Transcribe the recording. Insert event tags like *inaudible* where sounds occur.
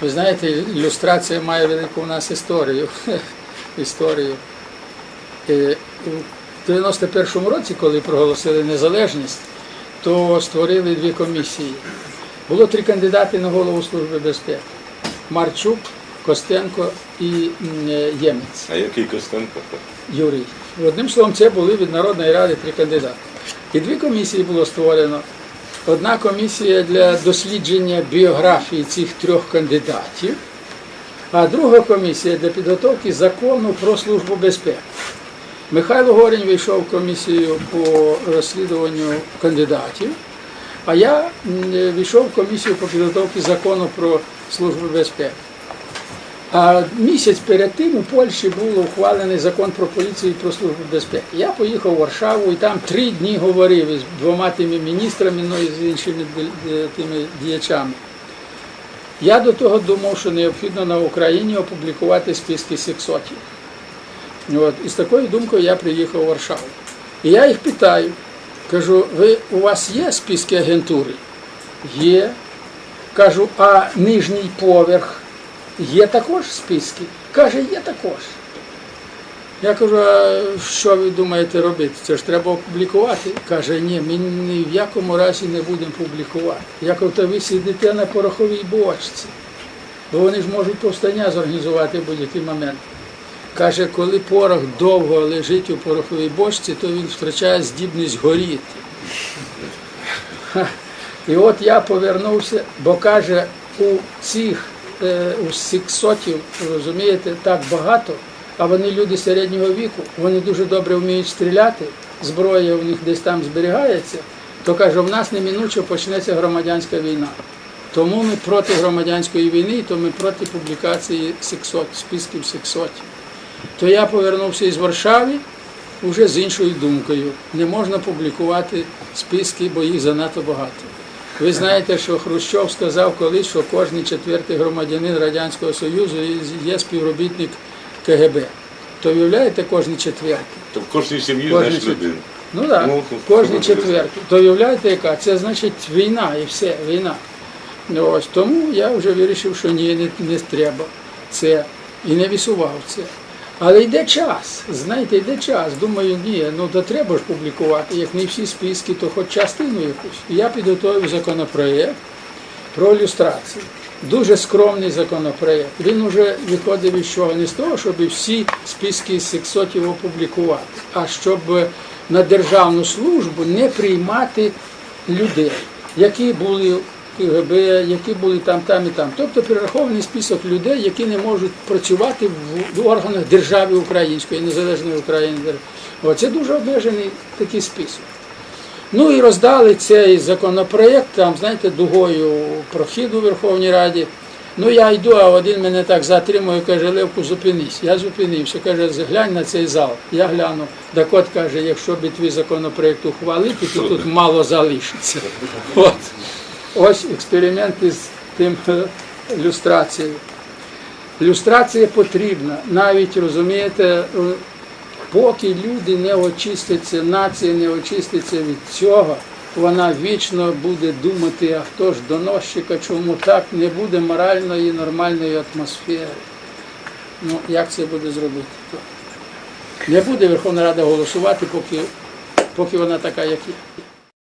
Ви знаєте, ілюстрація має велику у нас історію. *laughs* історію. Е, У 91-му році, коли проголосили незалежність, то створили дві комісії. Було три кандидати на голову Служби безпеки: Марчук, Костенко і е, Ємець. А який Костенко? Юрій. Одним словом, це були від Народної ради три кандидати. І дві комісії було створено. Одна комісія для дослідження біографії цих трьох кандидатів, а друга комісія для підготовки закону про службу безпеки. Михайло Горінь війшов в комісію по розслідуванню кандидатів, а я війшов в комісію по підготовці закону про службу безпеки. А місяць перед тим у Польщі був ухвалений закон про поліцію і про службу безпеки. Я поїхав в Варшаву і там три дні говорив із двома тими міністрами, ну і з іншими е, тими діячами. Я до того думав, що необхідно на Україні опублікувати списки сексотів. От, і з такою думкою я приїхав в Варшаву. І я їх питаю, кажу, ви у вас є списки агентури? Є. Кажу, а нижній поверх є також списки? Каже, є також. Я кажу, а що ви думаєте робити? Це ж треба опублікувати. Каже, ні, ми ні в якому разі не будемо публікувати. Я кажу, то ви сидите на пороховій бочці, бо вони ж можуть повстання зорганізувати в будь-який момент. Каже, коли порох довго лежить у пороховій бочці, то він втрачає здібність горіти. І от я повернувся, бо каже, у цих е, у сексотів, розумієте, так багато, а вони люди середнього віку, вони дуже добре вміють стріляти, зброя у них десь там зберігається, то каже, в нас неминуче почнеться громадянська війна. Тому ми проти громадянської війни, то ми проти публікації сексот, списків сексотів. То я повернувся із Варшави вже з іншою думкою. Не можна публікувати списки, бо їх занадто багато. Ви знаєте, що Хрущов сказав колись, що кожен четвертий громадянин Радянського Союзу є співробітник КГБ. То уявляєте кожен четвертий? То в кожній сім'ї знаєш людину. Ну так, Ну, кожен четвертий. То уявляєте, яка? Це значить війна і все, війна. Ну, Ось тому я вже вирішив, що ні, не, не треба це і не висував це. Але йде час, знаєте, йде час. Думаю, ні, ну то треба ж публікувати, як не всі списки, то хоч частину якусь. Я підготовив законопроєкт про ілюстрацію. Дуже скромний законопроєкт. Він вже виходив із чого не з того, щоб всі списки сексотів опублікувати, а щоб на державну службу не приймати людей, які були КГБ, які були там, там і там. Тобто перерахований список людей, які не можуть працювати в органах держави української, незалежної України. Оце дуже обмежений такий список. Ну і роздали цей законопроєкт, там, знаєте, дугою прохід у Верховній Раді. Ну я йду, а один мене так затримує, каже, Левку, зупинись. Я зупинився, каже, глянь на цей зал. Я гляну. Так от каже, якщо би твій законопроєкт ухвалити, то тут мало залишиться. От. Ось експеримент із тим е, люстрацією. Люстрація потрібна. Навіть розумієте, е, поки люди не очистяться, нація не очиститься від цього, вона вічно буде думати, а хто ж доносчика, чому так не буде моральної нормальної атмосфери. Ну, як це буде зробити? Не буде Верховна Рада голосувати, поки, поки вона така, як є.